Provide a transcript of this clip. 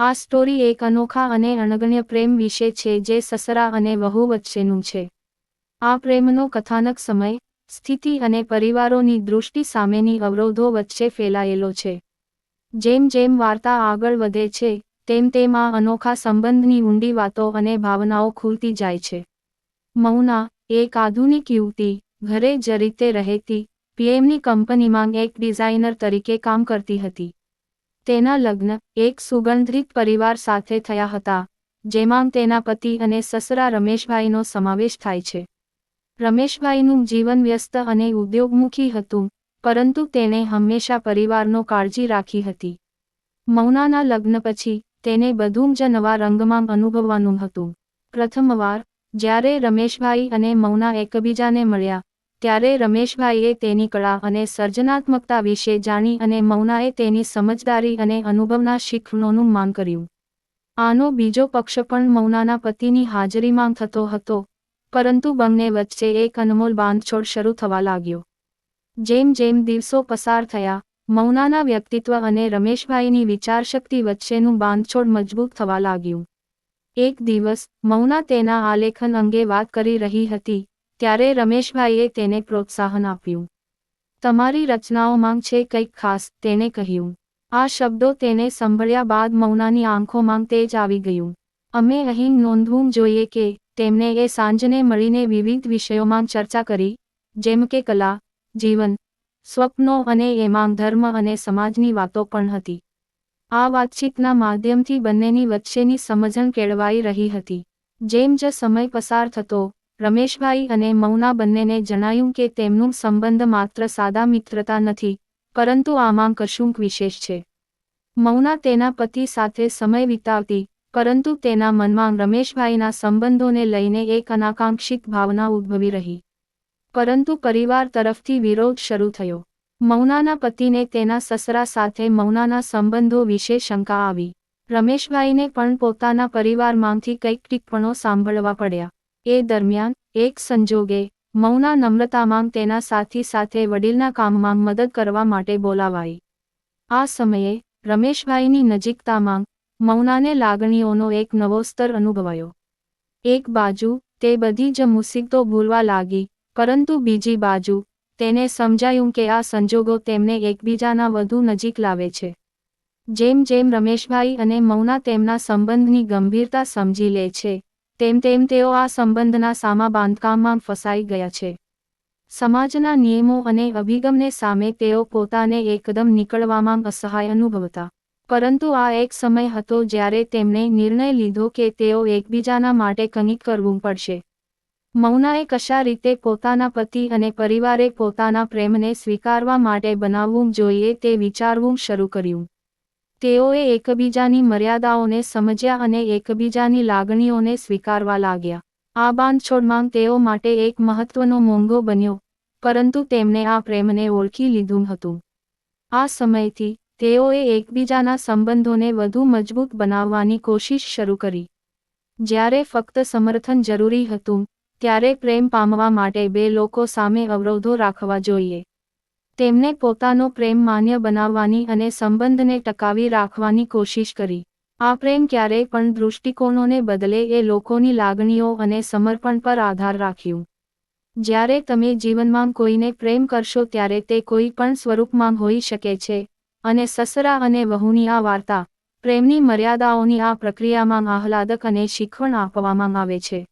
આ સ્ટોરી એક અનોખા અને અણગણ્ય પ્રેમ વિશે છે જે સસરા અને વહુ વચ્ચેનું છે. આ પ્રેમનો કથાનક સમય, સ્થિતિ અને પરિવારોની દૃષ્ટિ સામેની અવરોધો વચ્ચે ફેલાયેલો છે. જેમ જેમ વાર્તા આગળ વધે છે, તેમ તેમ આ અનોખા સંબંધની ઊંડી વાતો અને ભાવનાઓ ખુલતી જાય છે. મૌના, એક આધુનિક યુવતી, ઘરે જ રીતે રહેતી, પીએમની કંપનીમાં એક ડિઝાઇનર તરીકે કામ કરતી હતી. તેના લગ્ન એક સુગંધિત પરિવાર સાથે થયા હતા, જેમાં તેના પતિ અને સસરા રમેશભાઈનો સમાવેશ થાય છે. રમેશભાઈનું જીવન વ્યસ્ત અને ઉદ્યોગમુખી હતું, પરંતુ તેણે હંમેશા પરિવારનો કાળજી રાખી હતી. મૌનાના લગ્ન પછી, તેને બધું જ નવા રંગમાં અનુભવવાનું હતું. પ્રથમવાર, જ્યારે રમેશભાઈ અને મૌના એકબીજાને મળ્યા ત્યારે રમેશભાઈએ તેની કળા અને સર્જનાત્મકતા વિશે જાણી અને મૌનાએ તેની સમજદારી અને અનુભવના શીખવણોનું માંગ કર્યું. આનો બીજો પક્ષ પણ મૌનાના પતિની હાજરીમાં થતો હતો, પરંતુ બંને વચ્ચે એક અનમોલ બાંધછોડ શરૂ થવા લાગ્યો. જેમ જેમ દિવસો પસાર થયા, મૌનાના વ્યક્તિત્વ અને રમેશભાઈની વિચારશક્તિ વચ્ચેનું બાંધછોડ મજબૂત થવા લાગ્યું. એક દિવસ, મૌના તેના આલેખન અંગે વાત કરી રહી હતી ત્યારે રમેશભાઈએ તેને પ્રોત્સાહન આપ્યું. તમારી રચનાઓમાં છે કંઈક ખાસ, તેણે કહ્યું. આ શબ્દો તેને સંભળ્યા બાદ મૌનાની આંખોમાં તેજ આવી ગયું. અમે અહીં નોંધવું જોઈએ કે તેમને એ સાંજને મળીને વિવિધ વિષયોમાં ચર્ચા કરી, જેમ કે કલા, જીવન, સ્વપ્નો અને એમાં ધર્મ અને સમાજની વાતો પણ હતી. આ વાતચીતના માધ્યમથી બંનેની વચ્ચેની સમજણ કેળવાઈ રહી હતી. જેમ જ સમય પસાર થતો રમેશભાઈ અને મૌના બંનેને જણાયું કે તેમનું સંબંધ માત્ર સાદા મિત્રતા નથી, પરંતુ આમાં કશુંક વિશેષ છે. મૌના તેના પતિ સાથે સમય વિતાવતી, પરંતુ તેના મનમાં રમેશભાઈના સંબંધોને લઈને એક અનાકાંક્ષિત ભાવના ઉદ્ભવી રહી. પરંતુ પરિવાર તરફથી વિરોધ શરૂ થયો. મૌનાના પતિને તેના સસરા સાથે મૌનાના સંબંધો વિશે શંકા આવી. રમેશભાઈને પણ પોતાના પરિવારમાંથી કંઈક ટિપ્પણો સાંભળવા પડ્યા. એ દરમિયાન, એક સંજોગે, મૌના નમ્રતામાં તેના સાથી સાથે વડીલના કામમાં મદદ કરવા માટે બોલાવાઈ. આ સમયે, રમેશભાઈની નજીકતામાં, મૌનાને લાગણીઓનો એક નવો સ્તર અનુભવાયો. એક બાજુ, તે બધી જ મુસીબતો ભૂલવા લાગી, પરંતુ બીજી બાજુ, તેને સમજાયું કે આ સંજોગો તેમને એકબીજાના વધુ નજીક લાવે છે. જેમ જેમ રમેશભાઈ અને મૌના તેમના સંબંધની ગંભીરતા સમજી લે છે તેમ તેમ તેઓ આ સંબંધના સામા બાંધકામમાં ફસાઈ ગયા છે. સમાજના નિયમો અને અભિગમને સામે તેઓ પોતાને એકદમ નીકળવામાં અસહાય અનુભવતા. પરંતુ આ એક સમય હતો જ્યારે તેમણે નિર્ણય લીધો કે તેઓ એકબીજાના માટે કંઈક કરવું પડશે. મૌનાએ કશા રીતે પોતાના પતિ અને પરિવારે પોતાના પ્રેમને સ્વીકારવા માટે બનાવવું જોઈએ તે વિચારવું શરૂ કર્યું. તેઓએ એકબીજાની મર્યાદાઓને સમજ્યા અને એકબીજાની લાગણીઓને સ્વીકારવા લાગ્યા. આ બાંધછોડમાં તેઓ માટે એક મહત્વનો મોંઘો બન્યો, પરંતુ તેમણે આ પ્રેમને ઓળખી લીધું હતું. આ સમયથી, તેઓએ એકબીજાના સંબંધોને વધુ મજબૂત બનાવવાની કોશિશ શરૂ કરી. જ્યારે ફક્ત સમર્થન જરૂરી હતું, ત્યારે પ્રેમ પામવા માટે બે લોકો સામે અવરોધો રાખવા જોઈએ. તેમને પોતાનો પ્રેમ માન્ય બનાવવાની અને સંબંધને ટકાવી રાખવાની કોશિશ કરી. આ પ્રેમ ક્યારેય પણ દૃષ્ટિકોણોને બદલે એ લોકોની લાગણીઓ અને સમર્પણ પર આધાર રાખ્યું. જ્યારે તમે જીવનમાં કોઈને પ્રેમ કરશો ત્યારે તે કોઈ પણ સ્વરૂપમાં હોઈ શકે છે. અને સસરા અને વહુની આ વાર્તા પ્રેમની મર્યાદાઓની આ પ્રક્રિયામાં આહલાદક અને શીખવણ આપવામાં આવે છે.